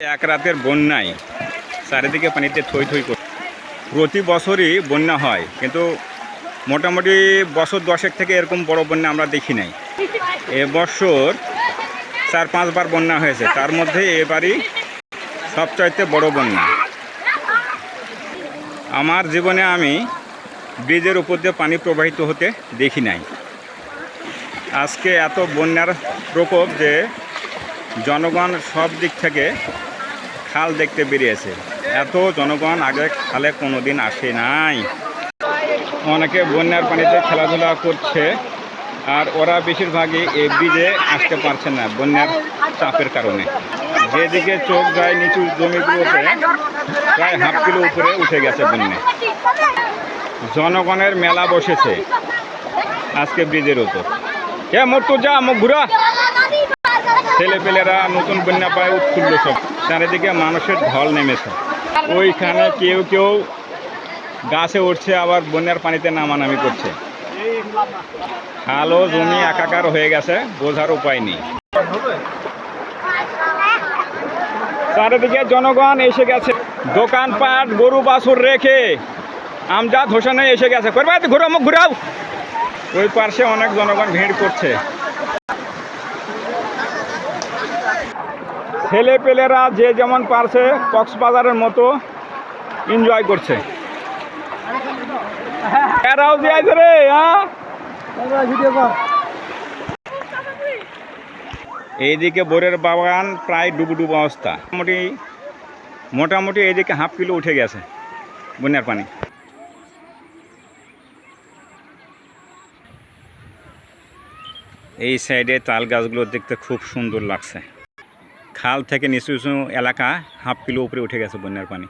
এক রাতের বন্যায় চারিদিকে পানিতে থই থই করে প্রতি বছরই বন্যা হয়, কিন্তু মোটামুটি বছর দশেক থেকে এরকম বড় বন্যা আমরা দেখি নাই। এবছর চার পাঁচবার বন্যা হয়েছে, তার মধ্যে এবারই সবচাইতে বড় বন্যা। আমার জীবনে আমি ব্রিজের উপর দিয়ে পানি প্রবাহিত হতে দেখি নাই। আজকে এত বন্যার প্রকোপ যে জনগণ সব দিক থেকে খাল দেখতে বেরিয়েছে। এত জনগণ আগে খালে কোনো দিন আসে নাই। অনেকে বন্যার পানিতে খেলাধুলা করছে, আর ওরা বেশিরভাগই এই ব্রিজে আসতে পারছে না বন্যার চাপের কারণে। যেদিকে চোখ যায় নিচু জমিগুলোতে, প্রায় হাফ কিলো উপরে উঠে গেছে বন্যা। জনগণের মেলা বসেছে আজকে ব্রিজের উপর। কে মোট তো যা মুখ ঘুরা। ছেলেপেলেরা নতুন বন্যা পায় উৎফুল্ল সব। চারিদিকে মানুষের ঢল নেমেছে। ওইখানে কেউ কেউ গাছে উঠছে, আবার বন্যার পানিতে নামানামি করছে। খালো জমি একাকার হয়ে গেছে, বোঝার উপায় নেই। চারিদিকে জনগণ এসে গেছে। দোকানপাট, গরু বাছুর রেখে আমজাদ হোসেনে এসে গেছে। ঘুরাও। ওই পার্শ্বে অনেক জনগণ ভিড় করছে। ছেলে পেলেরা যে যেমন পারছে কক্সবাজারের মতো এনজয় করছে। এরাও হ্যাঁ? এইদিকে বোরের বাগান প্রায় ডুবু ডুবু অবস্থা। মোটামুটি মোটামুটি এইদিকে হাফ কিলো উঠে গেছে বন্যার পানি। এই সাইডে তাল গাছগুলো দেখতে খুব সুন্দর লাগছে। খাল থেকে নিচু নিচু এলাকা হাফ কিলো উপরে উঠে গেছে বন্যার পানি।